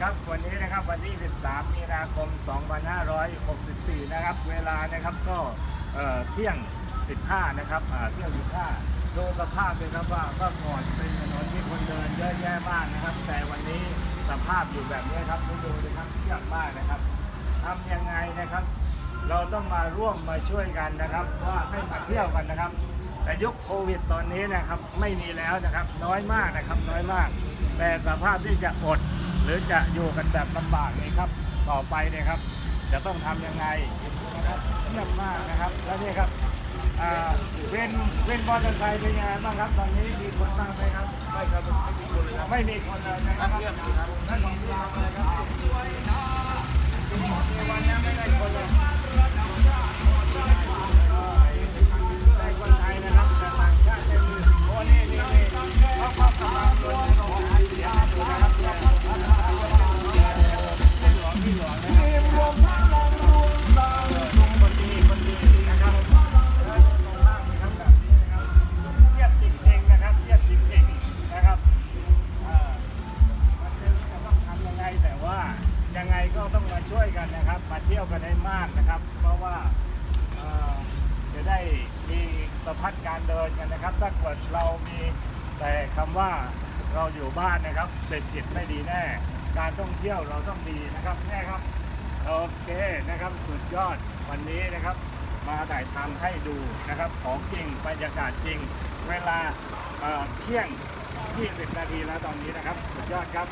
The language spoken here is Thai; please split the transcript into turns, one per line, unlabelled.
ครับวันนี้นะครับวันที่ 13 มีนาคม 2564 นะครับ เวลานะครับก็เที่ยง 15 นะครับเที่ยง 15 ดูสภาพเลยครับว่าก็ก่อนเป็นถนนที่คนเดินเยอะแยะมากนะครับ แต่วันนี้สภาพอยู่แบบนี้ครับดูดูเลยครับเที่ยงมากนะครับทำยังไงนะครับ เราต้องมาร่วมมาช่วยกันนะครับ ว่าให้มาเที่ยวกันนะครับ แต่ยุคโควิดตอนนี้นะครับไม่มีแล้วนะครับ น้อยมากนะครับน้อยมาก แต่สภาพที่จะอด รือจะอยู่กันแบบลำบากเลยครับ ต่อไปเนี่ยครับ จะต้องทำยังไงนะครับเยี่ยมมากนะครับแล้วนี่ครับเว้นเว้นบอเตอร์ไทยเป็นยังไงบ้างครับตอนนี้มีคนบ้างไหมครับไม่ครับไม่มีคนเลยครับไม่มีคนเลยนะครับนั่นของเราเลยครับ ยังไงก็ต้องมาช่วยกันนะครับ มาเที่ยวกันให้มากนะครับ เพราะว่าจะได้มีสะพัดการเดินกันนะครับ ถ้าเกิดเรามีแต่คำว่าเราอยู่บ้านนะครับ เศรษฐกิจไม่ดีแน่ การท่องเที่ยวเราต้องดีนะครับแน่ครับโอเคนะครับสุดยอดวันนี้นะครับ มาถ่ายทำให้ดูนะครับ ของจริงบรรยากาศจริง เวลาเอ่อเที่ยง 20 นาทีแล้วตอนนี้นะครับ สุดยอดครับ